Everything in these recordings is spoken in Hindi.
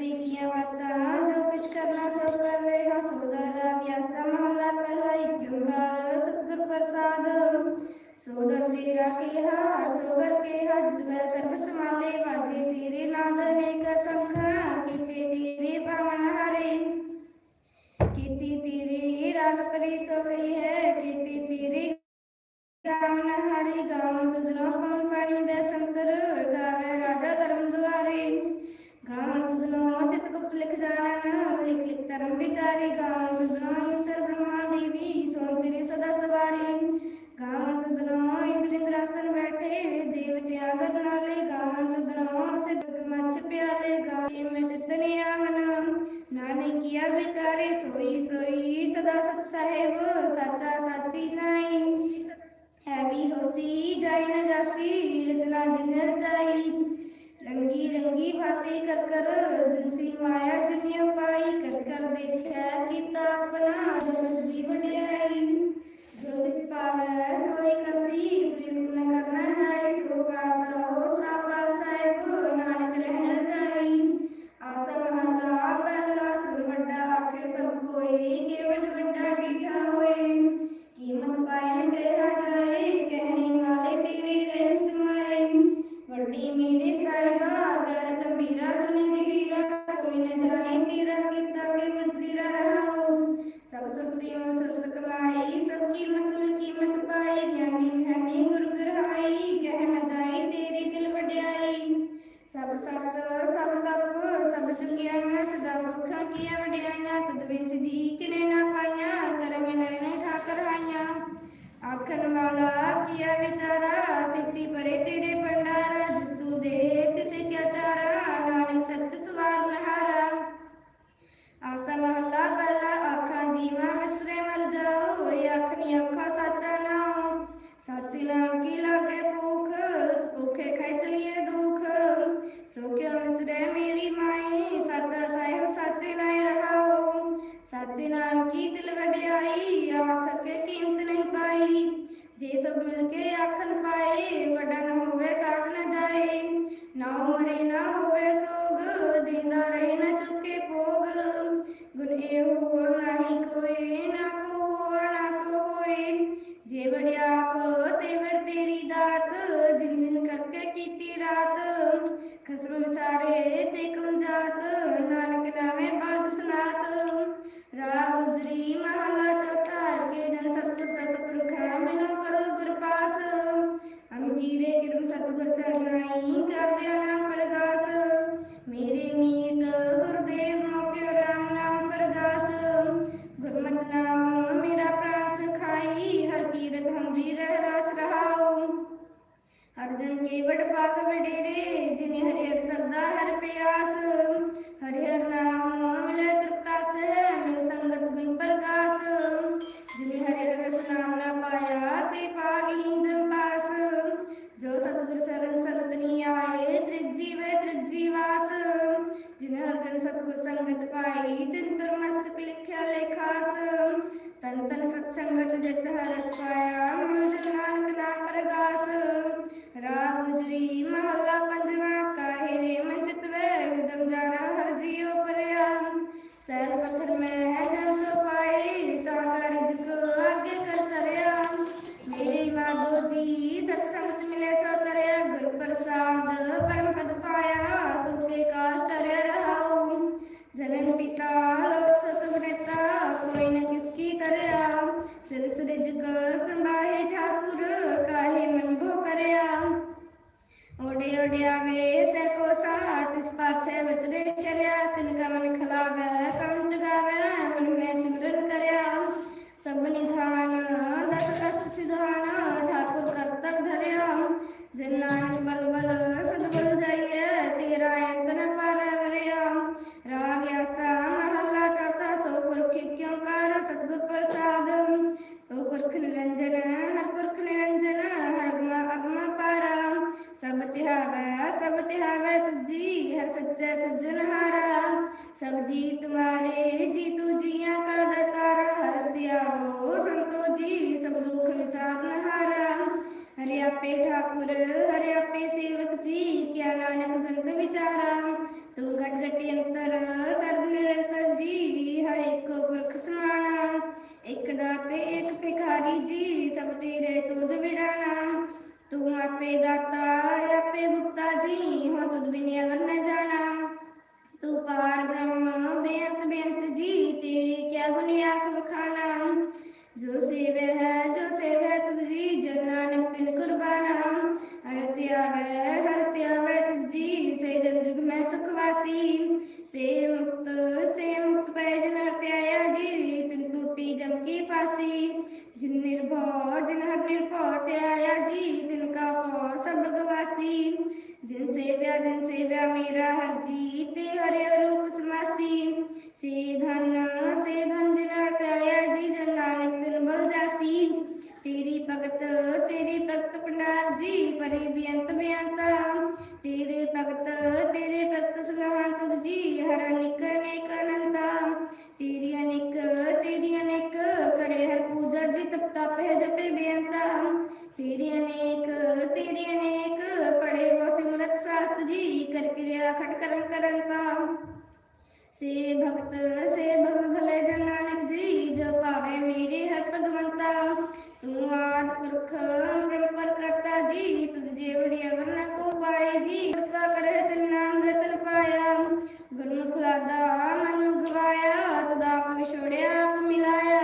प्रगति की अवस्था जो कुछ करना सब कर रहे हो हाँ, सुधर व्यासा महला पहला इक्यूंगार सतगुरु प्रसाद। सुधर तेरा के हा सुगर के हा जितवे सर्व समाले बाजे तेरे नाद है कसम खा किते तेरे पावन हरे। किते तेरे राग परी सोई है, किते तेरे गावन हरे। गावन दुधनो कौन पानी बैसंतर गावे राजा धर्म द्वारे ਗਾਵਨ ਤੁਧਨੋ ਚਿਤ ਗੁਪਤ ਲਿਖ ਜਾਣਨ ਲਿਖ ਲਿਖ ਧਰਮ ਵਿਚਾਰੇ ਗਾਵਨ ਤੁਧਨੋ ਈਸ਼ਰ ਬ੍ਰਹਮਾ ਦੇਵੀ ਸੋਨ ਤੇਰੇ ਸਦਾ ਸਵਾਰੇ ਗਾਵਨ ਤੁਧਨੋ ਇੰਦਰ ਇੰਦਰਾਸਨ ਬੈਠੇ ਦੇਵਤਿਆਂ ਦਰ ਨਾਲੇ ਗਾਵਨ ਤੁਧਨੋ ਸਿੱਧ ਮੱਛ ਪਿਆਲੇ ਗਾਵੇ ਮੈਂ ਚਿਤਨੇ ਆਵਨ ਨਾਨਕ ਕੀਆ ਵਿਚਾਰੇ ਸੋਈ ਸੋਈ ਸਦਾ ਸਤ ਸਾਹਿਬ ਸਾਚਾ ਸਾਚੀ ਨਾਈ ਹੈ रंगी रंगी बातें कर कर, जिनसी माया जनियो पाई कर कर देखा किता अपना जो मजली बढ़िया जो इस पावे, सोई करसी प्रयोग न करना जाए पुरखा किया वडियाइया तद बिन सिद्धि ईक ने ना पाइया कर मिले ने ठाकर आइया आखन वाला किया विचारा सिद्धि परे तेरे भंडारा जिस तू दे तिसे क्या चारा नानक सच सवार नहारा आसा महला पहला आखा जीवा हसरे मर जाओ ये आखनी आखा साचा ना हो साची नाम की लागे भूख भूखे खाई चलिए दुख सो क्यों मिसरे मेरी माई ਸਾਹਿਬ ਸਾਚੇ ਨਾਏ ਰਹਾਓ ਸਾਚੇ ਨਾਮ ਕੀ ਦਿਲ ਵਡਿਆਈ ਆਖ ਸਕੇ ਕੀਮਤ ਨਹੀਂ ਪਾਈ। ਜੇ ਸਭ ਮਿਲ ਕੇ ਆਖਣ ਪਾਏ, ਵੱਡਾ ਨ ਹੋਵੇ ਕਾਟ ਨ ਜਾਏ। ਨਾ ਮਰੇ ਨਾ ਹੋਵੇ ਸੋਗ ਦਿੰਦਾ ਰਹੇ ਨ ਚੁੱਕੇ ਭੋਗ। ਗੁਣ ਇਹੋ ਹੋਰ ਨਹੀਂ ਕੋਈ ਨਾ ਕੋ ਹੋਵਾ ਨਾ ਕੋ ਹੋਏ। ਜੇ ਵਡਿਆਪ ਤੇ ਵਡ ਤੇਰੀ ਦਾਤ, ਜਿਨ ਦਿਨ ਕਰਕੇ ਕੀਤੀ ਰਾਤ। ਖਸਮ ਵਿਸਾਰੇ ਤੇ ਕਮ ਜਾਤ, ਨਾਨਕ ਨਾਵੇਂ ਬਾਜ ਸਨਾਤ। ਰਾਗ ਗੁਜਰੀ ਮਹਲਾ ਚੌਥਾ ਕੇ ਜਨ ਸਤਿਗੁਰ ਸਤਿਪੁਰਖ, ਮਿਲੋ ਕਰੋ ਗੁਰ ਪਾਸ। ਅੰਗੀਰੇ ਕਿਰਮ ਸਤਿਗੁਰ ਸਰਨਾਈ ਕਰਦੇ ਨਾਮ ਪ੍ਰਗਾਸ। ਮੇਰੇ ਮੀਤ ਗੁਰਦੇਵ ਮੋਕਿਓ ਰਾਮ ਨਾਮ ਪ੍ਰਗਾਸ। ਗੁਰਮਤਿ ਨਾਮ ਮੇਰਾ ਪ੍ਰਾਨ ਸਖਾਈ, ਹਰ ਕੀਰਤ ਹਮਰੀ ਰਹਿ ਰਸ ਰਹਾਉ। ਹਰ ਜਨ ਕੇ ਵਡ ਪਾਗ ਵਡੇਰੇ ਤਨ ਤਨ ਸਤ ਸੰਗਤ ਜਿਤ ਹਰਸ ਪਾਇਆ ਮਿਲ ਜਨ ਨਾਨਕ ਨਾਮ ਪ੍ਰਗਾਸ ਰਾਗ ਗੁਜਰੀ ਮਹਲਾ ਪੰਜਵਾ ਕਾਹੇ ਰੇ ਮਨ ਚਿਤਵੇ ਉਦਮ ਜਾਰਾ ਹਰ ਜੀਉ ਪਰਿਆ ਸਹਿਜ ਪੱਥਰ ਮੈਂ ओढ़े ओढ़े आवे सको साथ इस पाछे बचरे चर्या तिनका मन खलावे कम चुगावे मन में सिमरन करया सब निधान दस कष्ट सिधान ठाकुर करतर धरया जिन्नान बल बल सद बल जाइए तेरा यंतन पर वरिया राग यासा महल्ला चाहता सो पुरख क्यों कर सतगुर प्रसाद सो पुरख निरंजन हर सबति हवै सबति हवै तुझी है सच्चा सज्जनहारा सब जी तुम्हारे जी तू जिया का दरकारा। हरतिया हो संतो जी सब दुख विसार नहारा। हरियापे ठाकुर हरियापे सेवक जी, क्या नानक संत विचारा। तू घट घटी अंतर, सर्व निरंतर जी, हर एक पुरख समाना। एक दाते, एक भिखारी जी, सब तेरे चोज बिड़ाना। तू आपे दाता आपे भुक्ता जी, हो तुझ बिने अगर न जाना। तू पार ब्रह्म, बेअंत बेअंत जी, तेरी क्या गुनिया खाना? जो सेव है, जो सेव है तुझ Samantha. से भक्त से भक्त भले जन नानक जी, जो पावे मेरे हर भगवंता। तू आद पुरख प्रेम करता जी, तुझ जेवड़ी वर्ण को पाए जी। कृपा करे तिन नाम रतन पाया। गुरमुख लादा, मन मुगवाया तुदा आप विछोड़िया आप मिलाया।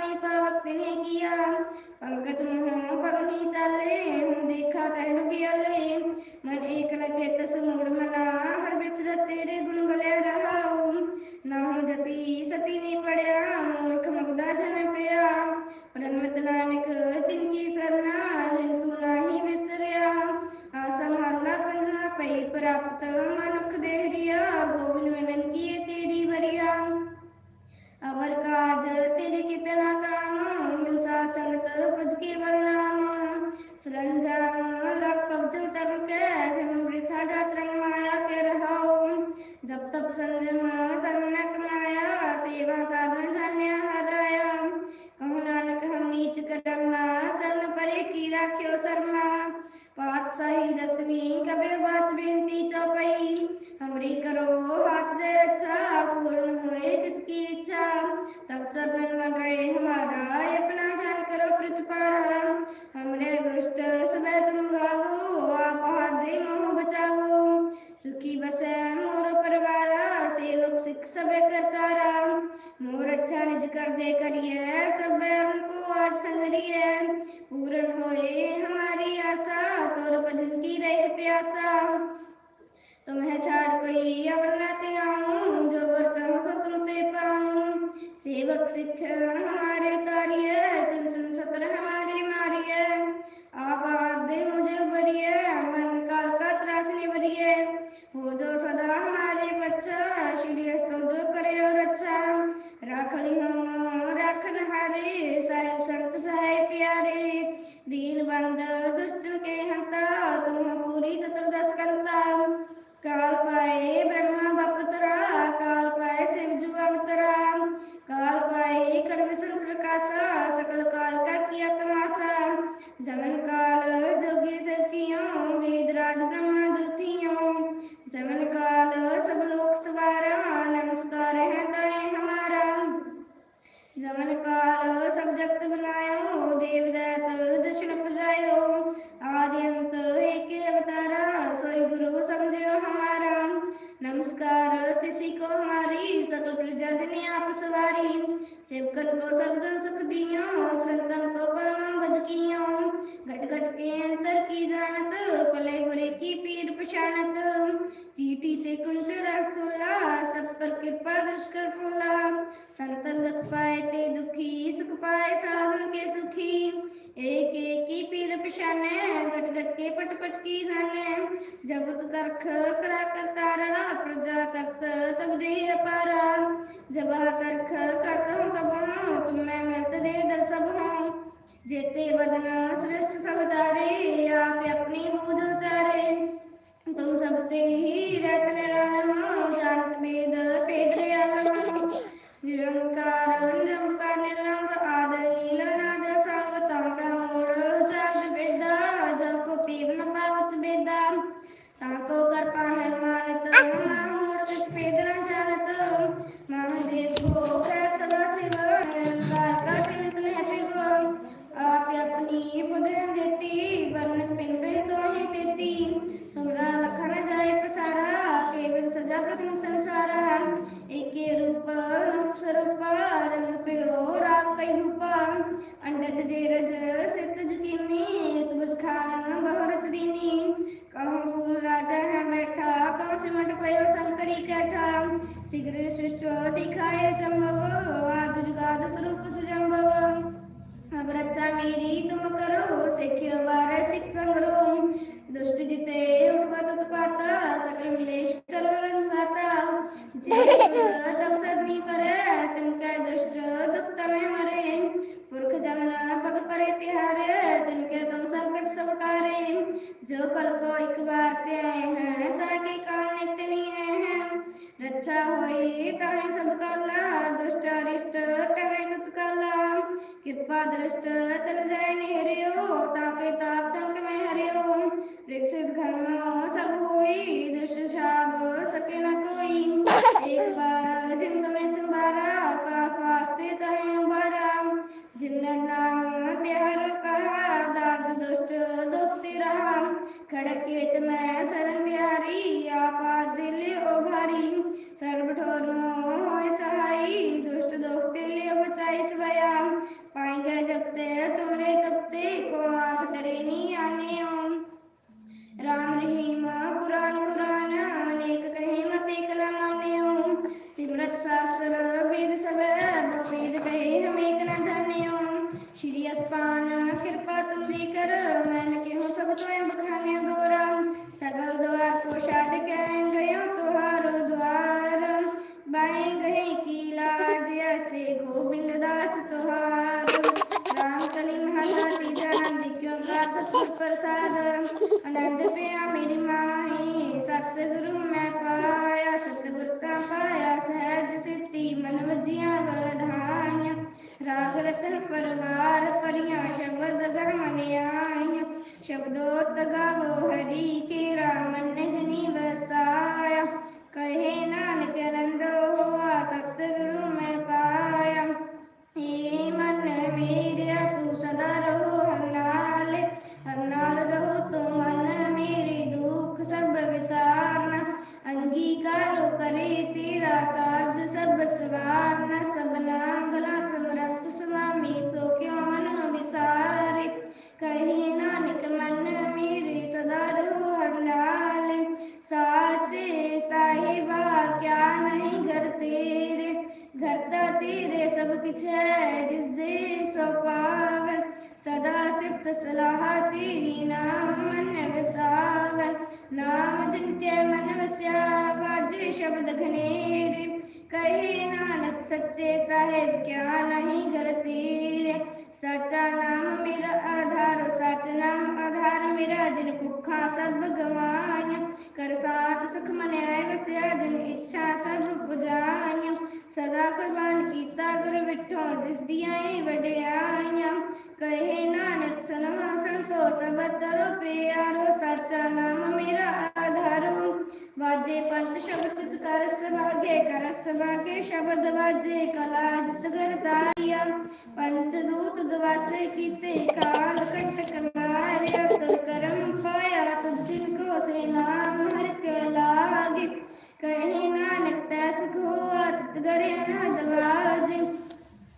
ਪਾਣੀ ਪਾਵਕ ਤਿਨੇ ਕੀਆ ਪੰਕਜ ਮੋਹ ਪਗਨੀ ਚਾਲੇ ਹੁਣ ਦੇਖਾ ਤੈਨ ਬਿਆਲੇ ਮਨ ਏਕ ਨ ਚੇਤ ਸਮੂੜ ਮਨਾ ਹਰ ਬਿਸਰ ਤੇਰੇ ਗੁਣ ਗਲੇ ਰਹਾਉ ਨਾ ਹੋ ਜਤੀ ਸਤੀ ਨੀ ਪੜਿਆ ਮੂਰਖ ਮਗਦਾ ਜਨ ਪਿਆ ਪ੍ਰਨਮਤ ਨਾਨਕ ਤਿਨ ਕੀ ਸਰਨਾ ਜਿਨ ਤੂੰ ਨਾਹੀ ਵਿਸਰਿਆ ਆਸਾ ਮਹੱਲਾ ਪੰਜਵਾ ਪਈ ਪ੍ਰਾਪਤ ਮਨੁਖ ਦੇਹਰੀਆ ਗੋਬਿੰਦ ਮਿਲਨ ਕੀ ਤੇਰੀ ਵਰਿਆ। अवर काज तेरे कितना काम? मिलसा संगत पज के बलनाम सरंजाम, लगभग जल तरु के, जन्म वृथा जात रंग माया के रहो जब तब संजम सब करतारा मोर अच्छा निज कर दे करिए सब उनको आज संगरिए पूर्ण होए हमारी आशा, तोर भजन की रहे प्यासा। तुम्हें छाड़ कोई अवर न ते आऊँ जो वर चाहो सो तुम ते पाऊँ। सेवक सिख हमारे तारिय चुन चुन सतर हमारे मारिय आप दे मुझे बरिय मन काल का त्रास निवरिय हो जो सदा हमारे बच्चा श्री तो जो करे और अच्छा राखली हम राखन हारे साहिब संत साहिब प्यारे दीन बंद दुष्ट नमस्कार तिसी को हमारी सकल प्रजा जने आप सवारी। सेवकन को सदगुण सुख दियो, संतन को परम बद कियो। घट घट के अंतर की जानत, पले बुरे की पीर पछानत। चीटी ते कुंज रसुला सब पर कृपा दुष्कर फूला। संतन दुख पाए ते दुखी, सुख पाए साधन के सुखी। एक एक की पीर पछाने गट गट के पट पट की जाने। जब तु करख करा करता रहा प्रजा करत तब दे अपारा जब करख करत हूँ तब हूँ तुम दृष्ट तन जाय निहरियो ताके ताप तन में हरियो विकसित घर में सब होई दुष्ट शाप सके न कोई एक बार जिन तुम्हें संभारा का फास्ते तहे उबारा जिन नाम त्यार कहा दार्द दुष्ट दुखती रहा खड़केत में शरण त्यारी आपा दिल उभारी सर्व ठोर मोह सहाई दुष्ट दुखते ले बचाई सवया पाएंगे जबते तुमरे तपते को आंख तरेनी आने ओम राम रहीम पुराण पुराण अनेक कहे मत एक न माने ओम सिमरत शास्त्र वेद सब दो वेद कहे हम एक न जाने ओम श्री अस्पान कृपा तुम दी कर मैंने के हो सब तो बखाने दोरा सगल द्वार को छाट के गयो когда ਸ਼ਬਦ ਘਨੇਰ ਕਹੇ ਨਾਨਕ ਸੱਚੇ ਸਾਹਿਬ, ਕਿਆ ਨਹੀਂ ਗਲਤੀ ਸੱਚਾ ਨਾਮ ਮੇਰਾ ਆਧਾਰ, ਸੱਚ ਨਾਮ ਆਧਾਰ ਮੇਰਾ, ਜਿਨ ਭੁੱਖਾ ਸਭ ਗਵਾਇਆ ਕਰ ਸਾਥ ਸੁਖ ਮਨ ਆਏ ਵਸਿਆ, ਜਿਨ ਇੱਛਾ ਸਭ ਪੁਜਾਇਆ ਸਦਾ ਕੁਰਬਾਨ ਕੀਤਾ ਗੁਰ ਵਿਠੋ ਜਿਸ ਦੀਆਂ ਇਹ ਵਡਿਆਈਆਂ ਕਹੇ ਨਾਨਕ ਸਨਮਾ ਸੰਤੋਖ ਬਦਲੋ ਪਿਆਰੋ, ਸੱਚਾ ਨਾਮ ਮੇਰਾ ਆਧਾਰੋ। ਵਾਜੇ ਪੰਜ ਸ਼ਬਦ ਕਰ ਸਵਾਗੇ ਕਰ ਸਵਾਗੇ ਸ਼ਬਦ ਵਾਜੇ, ਕਲਾ ਜਿਤ ਕਰ ਤਾਰੀਆ ਪੰਜ ਦੂਤ ਦਵਾਸੇ ਕੀਤੇ, ਕਾਲ ਕੰਟ ਕਮਾਰਿਆ ਕਰ ਕਰਮ ਪਾਇਆ, ਤੁਧ ਦਿਨ ਕੋ ਸੇ ਨਾਮ ਹਰ ਕੇ ਲਾਗੇ। ਕਹੀ ਨਾਨਕ ਤੈਸ ਕੋ ਆਤਿ ਗਰੇ ਅਨਹਦ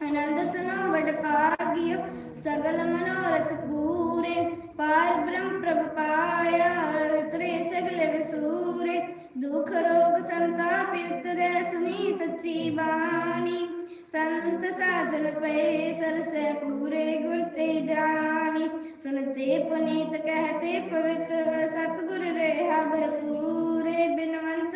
ਅਨੰਦ ਸੁਨੋ ਵਡ ਪਾਗਿਓ, ਸਗਲ ਮਨੋਰਥ ਪੂਰੇ। ਪਾਰ ਬ੍ਰਹਮ ਪ੍ਰਭ ਪਾਇਆ, ਉਤਰੇ ਸਗਲੇ ਵਿਸੂਰੇ। ਦੁਖ ਰੋਗ ਸੰਤਾਪ ਉਤਰੇ ਸੁਨੀ ਸੱਚੀ ਬਾਣੀ। ਸੰਤ ਸਾਜਨ ਪਏ, ਸਰਸੇ ਪੂਰੇ ਗੁਰ ਤੇ ਜਾਣੀ। ਸੁਨਤੇ ਪੁਨੀਤ, ਕਹਤੇ ਪਵਿੱਤਰ, ਸਤਗੁਰ ਰਹਾ ਭਰਪੂਰੇ। ਬਿਨਵੰਤ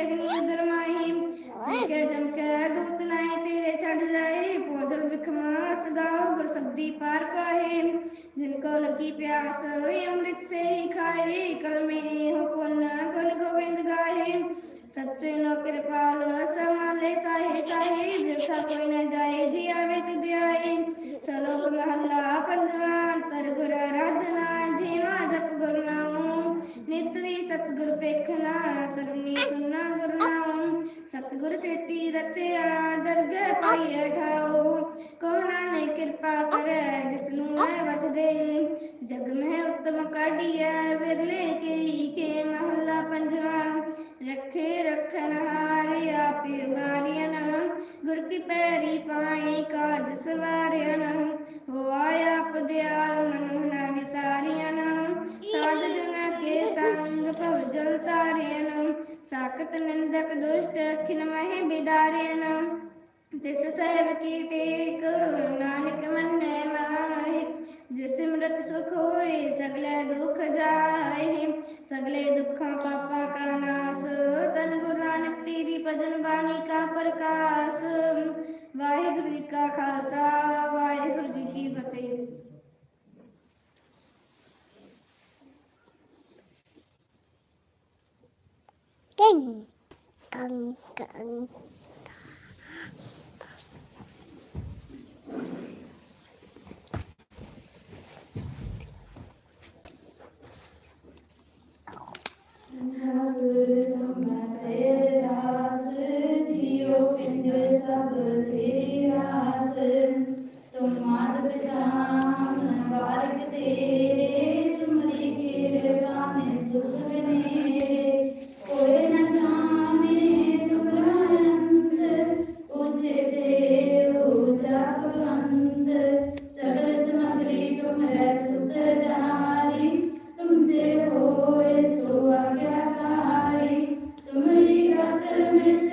अग्नि गरमाही सूर्य जमक दूत नाही तेरे छट जाए पोजल विखमास गाँव गुर सब्दी पार पाहे। जिनको लगी प्यास अमृत से ही खाए कल मेरी हो पुन गुण गोविंद गाहे। सबसे नो कृपाल समाले साहे साहे। वृथा कोई न जाए जी आवे तु ध्याए सलोक महल्ला पंजवा, अंतर गुर आराधना, जीवा जप गुरु नाम नित ਸਤਿਗੁਰ ਪੇਖਣਾ ਸਰਨੀ ਸੁਨਾ ਗੁਰ ਸਤਿਗੁਰ ਸੇਤੀ ਰਤਿਆ ਦਰਗਹਿ ਪਾਈ ਠਾਓ ਕੋਣਾ ਨੇ ਕਿਰਪਾ ਕਰੈ ਜਿਸ ਨੂੰ ਮੈਂ ਵਤ ਜਗ ਮਹਿ ਉਤਮ ਕਾਢੀਐ, ਵਿਰਲੇ ਕੀ ਕੇ ਮਹੱਲਾ ਪੰਜਵਾਂ। ਰੱਖੇ ਰਖਨ ਹਾਰਿ ਆਪੇ ਵਾਰਿਆਨ ਗੁਰ ਕੀ ਪੈਰੀ ਪਾਈ ਕਾਜ ਸਵਾਰਿਆਨ ਹੋ ਆਇਆ ਪਦਿਆਲ ਮਨੁ ਨ ਵਿਸਾਰਿਆਨ ਸਾਧ ਜਨ ਕੇ ਸੰਗ ਭਵ ਜਲ ਤਾਰਿਆਨ ਸਾਖਤ ਨਿੰਦਕ ਦੁਸ਼ਟ ਖਿਨ ਮਹਿ ਬਿਦਾਰਿਆਨ ਤਿਸ ਸਹਿਬ ਕੀ ਟੇਕ ਨਾਨਕ ਮੰਨੈ ਮਾਹਿ सिमरत सुख होय सगले दुख जाय सगले दुःखा पापा का नाश। तन गुरु नानक तेरी भजन वाणी का प्रकाश। वाहिगुरु जी का खालसा वाहिगुरु जी की फतेह। Kang, kang, kang. Amen.